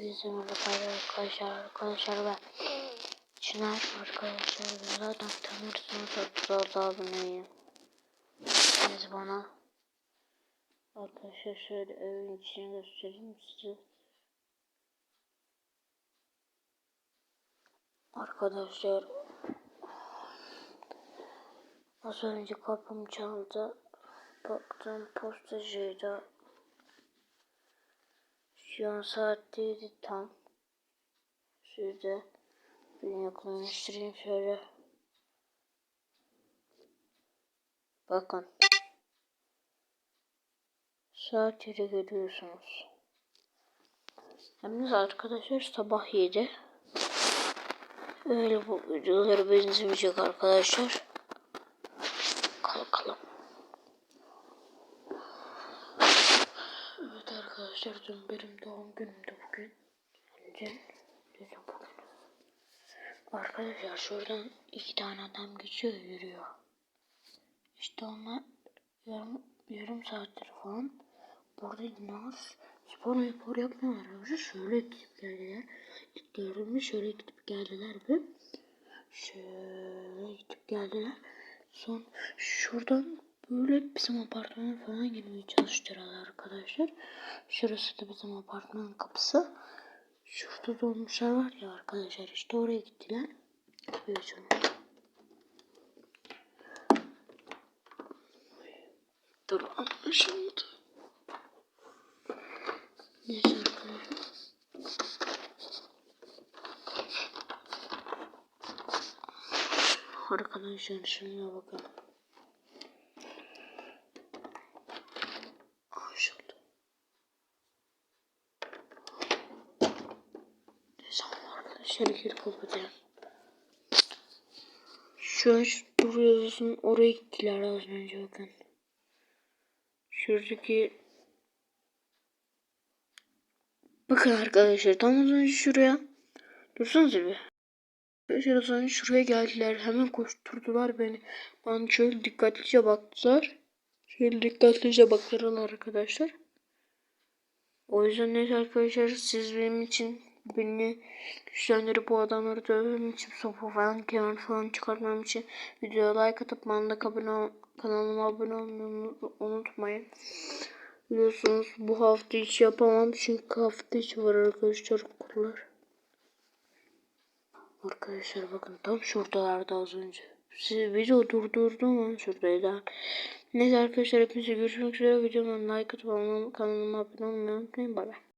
Bizim arkadaşlar arkadaşlar ben Çınar arkadaşlar zaten tanırsınız 36 aboneyim. Siz bana Arkadaşlar şöyle evin içini göstereyim size. Arkadaşlar az önce kapım çaldı. Baktım postacıydı. Şu an saat değildi tam. Şurada bir yakınlaştırayım şöyle. Bakın. Saat yere görüyorsunuz. Hem de arkadaşlar sabah 7. Öyle bu videoları benzemeyecek arkadaşlar. Arkadaşlar dün benim doğum günümdü bugün. Dün, dün bugün. Arkadaşlar şuradan iki tane adam geçiyor yürüyor. İşte onlar yarım, yarım saattir falan burada inanılmaz spor spor yapmıyorlar. Önce şöyle gidip geldiler. İlk şöyle gidip geldiler ve şöyle gidip geldiler. Son şuradan böyle bizim apartmana falan girmeye çalıştılar arkadaşlar. Şurası da bizim apartmanın kapısı. Şurada dolmuşlar var ya arkadaşlar işte oraya gittiler. Açalım. Dur anlaşıldı. Neyse arkadaşlar. Arkadaşlar şuna bakın. Anlaşıldı. Neyse arkadaşlar geri kapatacağım. Şu an şu duruyorsun oraya gittiler az önce bakın. Şuradaki Bakın arkadaşlar tam az önce şuraya dursanız bir. Arkadaşlar önce şuraya geldiler. Hemen koşturdular beni. Bana şöyle dikkatlice baktılar. Şöyle dikkatlice baktılar arkadaşlar. O yüzden neyse arkadaşlar siz benim için beni güçlendirip bu adamları dövmem için sopa falan kemer falan çıkartmam için videoya like atıp bana da kanalıma abone olmayı unutmayın. Biliyorsunuz bu hafta hiç yapamam çünkü hafta içi var arkadaşlar okullar. Arkadaşlar bakın tam şuradalardı az önce. Siz video durdurdum ama şuradaydı. Neyse arkadaşlar hepinize görüşmek üzere. Videoma like atıp kanalıma abone olmayı unutmayın. Bay bay.